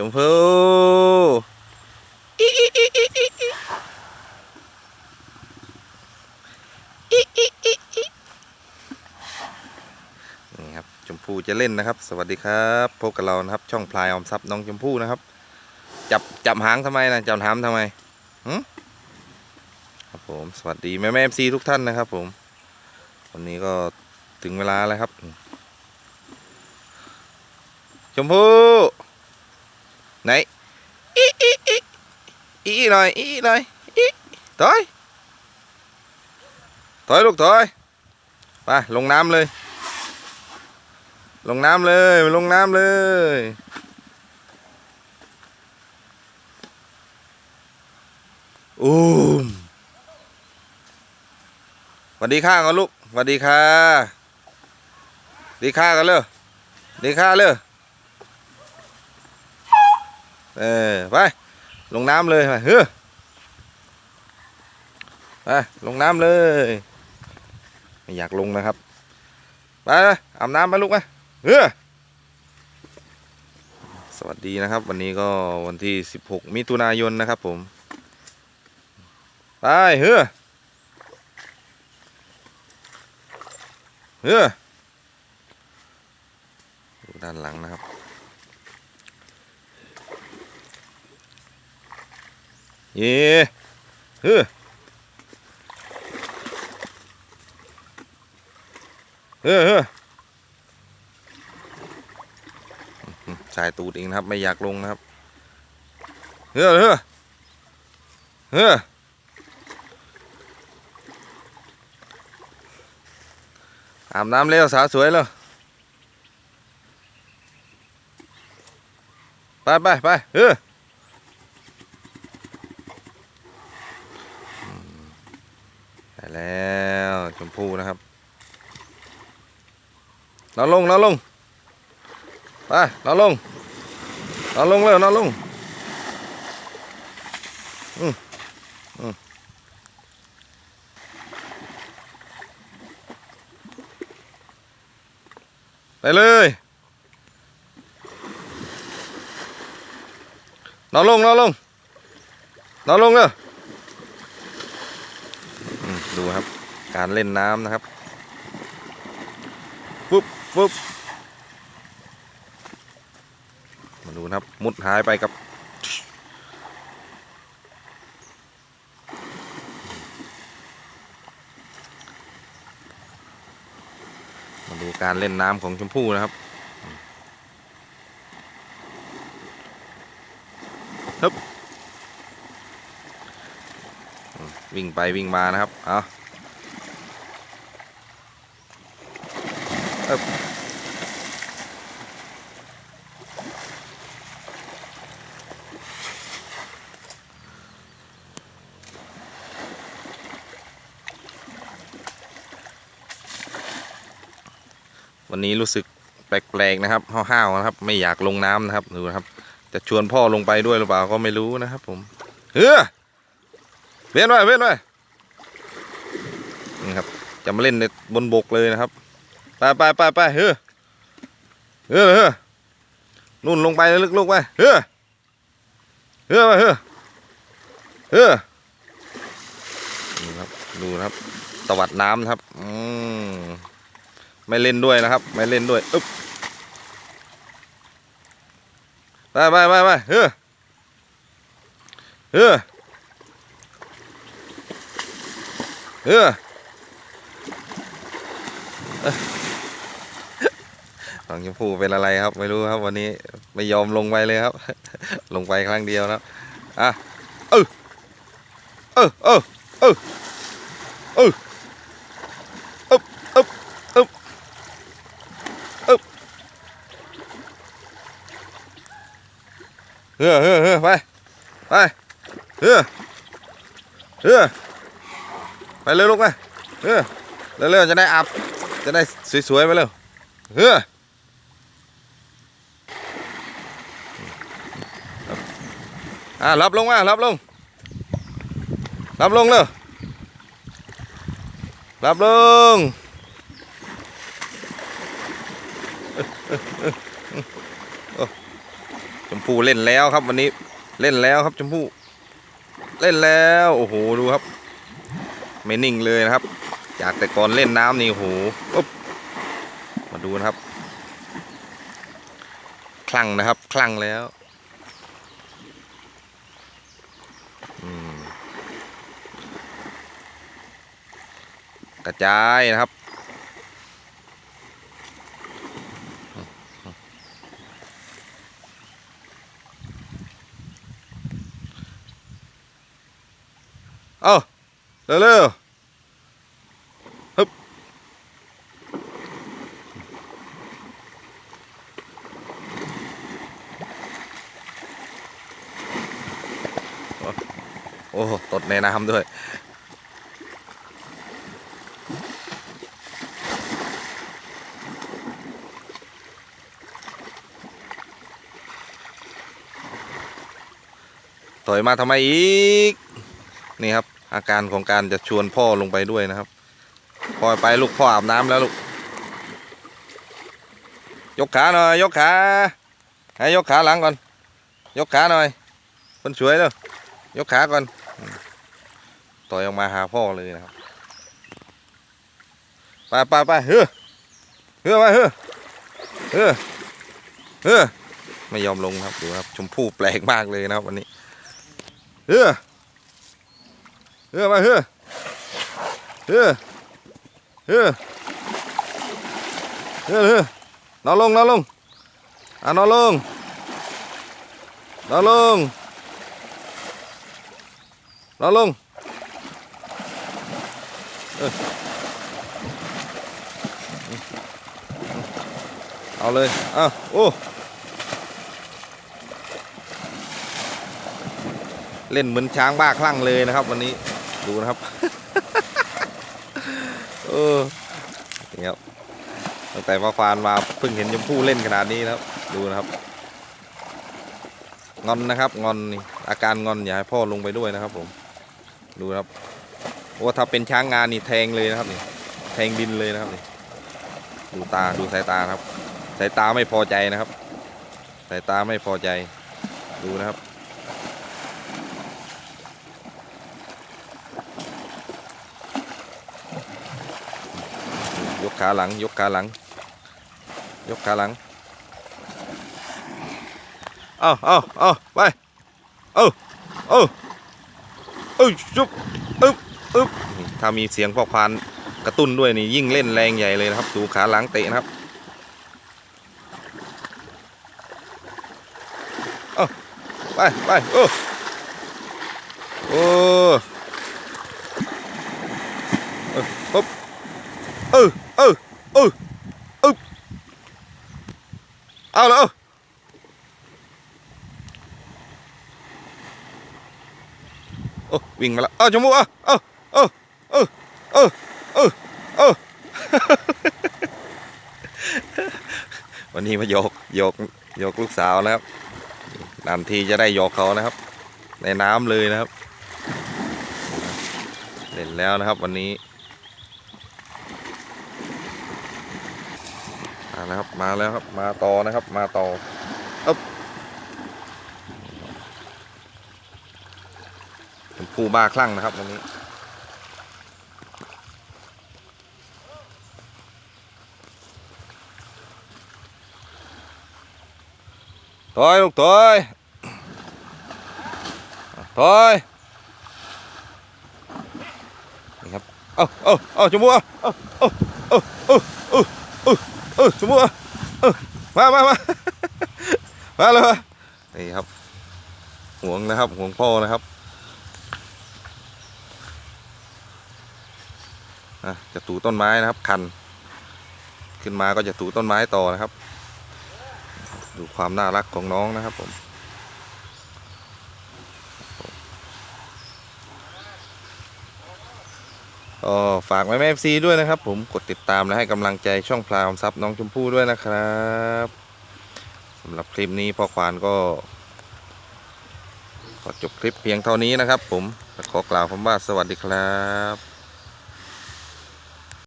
ชมพูนี่ครับชมพูจะเล่นนะครับ สวัสดีครับพบกับเรานะครับ ช่องพลายออมทรัพย์น้องชมพูนะครับ จับจับหางทำไมนะจับหางทำไมหืครับผมสวัสดีแม่แม่เอฟซีทุกท่านนะครับ ผมวันนี้ก็ถึงเวลาแล้วครับ ชมพู ไหนอีอีอีอีหน่อยอีอีหน่อยอีถอยถอยลูกถอยไปลงน้ำเลย ลงน้ำเลยลงน้ำเลยอุ้มสวัสดีค่ะก่อนลูกสวัสดีค่ะดีค่ะกันเลยดีค่ะเลย เออไปลงน้ำเลยไปเฮ้อไปลงน้ำเลย ไม่อยากลงนะครับไปอาบน้ำไปลูกไปเฮ้อสวัสดีนะครับ วันนี้ก็วันที่ 16 มิถุนายนนะครับผม ไปเฮ้อเฮ้อดูด้านหลังนะครับ เย่เฮ้อเฮ้อเออืมสายตูดเองนะครับ ไม่อยากลงนะครับ เฮ้อเฮ้อเฮ้ออาบน้ำเร็วสาวสวยแล้วไปไปไปเฮ้อ ได้แล้วชมพู่นะครับนอนลงนอนลงไปนอนลงนอนลงเลยนอนลงอืมอืมไปเลยนอนลงนอนลงนอนลงเลย ดูครับ การเล่นน้ำนะครับปุ๊บปุ๊บมาดูนะครับ มุดหายไปกับ มาดูการเล่นน้ำของชมพู่นะครับฮึบ วิ่งไปวิ่งมานะครับ เอาวันนี้รู้สึกแปลกๆนะครับห้าวๆนะครับ ไม่อยากลงน้ำนะครับ ดูนะครับ จะชวนพ่อลงไปด้วยหรือเปล่าก็ไม่รู้นะครับผม เฮ้อ เว้นไว้เว้นไว้นี่ครับ จะมาเล่นในบนบกเลยนะครับ ไปไปไปไปเฮ้อเฮ้อเฮ้อนู่นลงไปลึกลงไปเฮ้อเฮ้อไปเฮ้อเฮ้อนี่ครับ ดูนะครับ ตวัดน้ำนะครับ อืมไม่เล่นด้วยนะครับ ไม่เล่นด้วยอึ๊บไปไปไปไปเฮ้อเฮ้อ เออน้องชมพูเป็นอะไรครับ ไม่รู้ครับวันนี้ไม่ยอมลงไปเลยครับ ลงไปครั้งเดียวนะอะเออเออเออเออเอออึบอึบอึบอึบเฮ้อเฮ้อเฮ้อไปไปเฮ้อเฮ้อ ไปเร็วลูกไปเออเร็วๆจะได้อาบจะได้สวยๆไปเร็วเอออ่ารับลงมารับลงรับลงเร็วรับลงชมพู่เล่นแล้วครับวันนี้เล่นแล้วครับชมพู่เล่นแล้ว โอ้โห ดูครับ ไม่นิ่งเลยนะครับ จากแต่ก่อนเล่นน้ำนี่โหปุ๊บมาดูนะครับ คลั่งนะครับ คลั่งแล้วกระจายนะครับเอา เร็วเร็วฮึบโอ้โหตดในน้ำด้วยถอยมาทำไมอีก นี่ครับ อาการของการจะชวนพ่อลงไปด้วยนะครับพ่อไปลูกพ่ออาบน้ำแล้วลูก ยกขาหน่อยยกขาให้ยกขาหลังก่อน ยกขาหน่อย คนสวยเด้อยกขาก่อน ต่อยออกมาหาพ่อเลยนะครับไปไปไปเฮ้อเฮ้อไปเฮ้อเฮ้อเฮ้อไม่ยอมลงครับดูครับ ชมพู่แปลกมากเลยนะครับวันนี้เฮ้อ เฮ้อมาเฮ้อเฮ้อเฮ้อเฮ้อเฮ้อนอนลงนอนลงอะนอนลงนอนลงนอนลงเอาเลยอะโอ้เล่นเหมือนช้างบ้าคลั่งเลยนะครับวันนี้ ดูนะครับเออนี่ครับตั้งแต่มาควานมาเพิ่งเห็นชมพู่เล่นขนาดนี้นะครับ ดูนะครับ งอนนะครับ งอนนี่อาการงอนอย่าให้พ่อลงไปด้วยนะครับ ผม ดูนะครับโอ้ถ้าเป็นช้างงานนี่แทงเลยนะครับนี่แทงดินเลยนะครับนี่ดูตาดูสายตาครับ สายตาไม่พอใจนะครับ สายตาไม่พอใจดูนะครับ ขาหลัง ยกขาหลัง ยกขาหลัง เอาเอาเอาไป เอาเอาเอ้ยจุ๊บอึบอึบถ้ามีเสียงพอกพานกระตุ้นด้วยนี่ยิ่งเล่นแรงใหญ่เลยนะครับ ดูขาหลังเตะนะครับเอาไปไปโอ้โอ้เออปุ๊บเออ เออเออเออเอาแล้วโอ้วิ่งมาแล้วเอาจมูกเอาเอาเอาเอาเอาเอาเอาวันนี้มาโยกโยกโยกลูกสาวนะครับนานทีจะได้โยกเขานะครับ ในน้ำเลยนะครับเล่นแล้วนะครับวันนี้ มาแล้วครับมาแล้วครับมาต่อนะครับ มาต่ออ๊บเป็นผู้บ้าคลั่งนะครับวันนี้ถอยลูกถอยถอยนี่ครับ เอาเอาเอาจมูกเอาเอาเอาเอาเอา เออสมมติว่าเออมามามามาเลยมานี่ครับห่วงนะครับห่วงพ่อนะครับะจะถูต้นไม้นะครับ คัน ขึ้นมาก็จะถูต้นไม้ต่อนะครับ ดูความน่ารักของน้องนะครับผม ก็ฝากไว้แม่ซีด้วยนะครับ ผมกดติดตามและให้กำลังใจช่องพลามทรัพย์น้องชมพู่ด้วยนะครับสำหรับคลิปนี้พ่อควานก็ขอจบคลิปเพียงเท่านี้นะครับ ผมขอกล่าวคำว่าสวัสดีครับ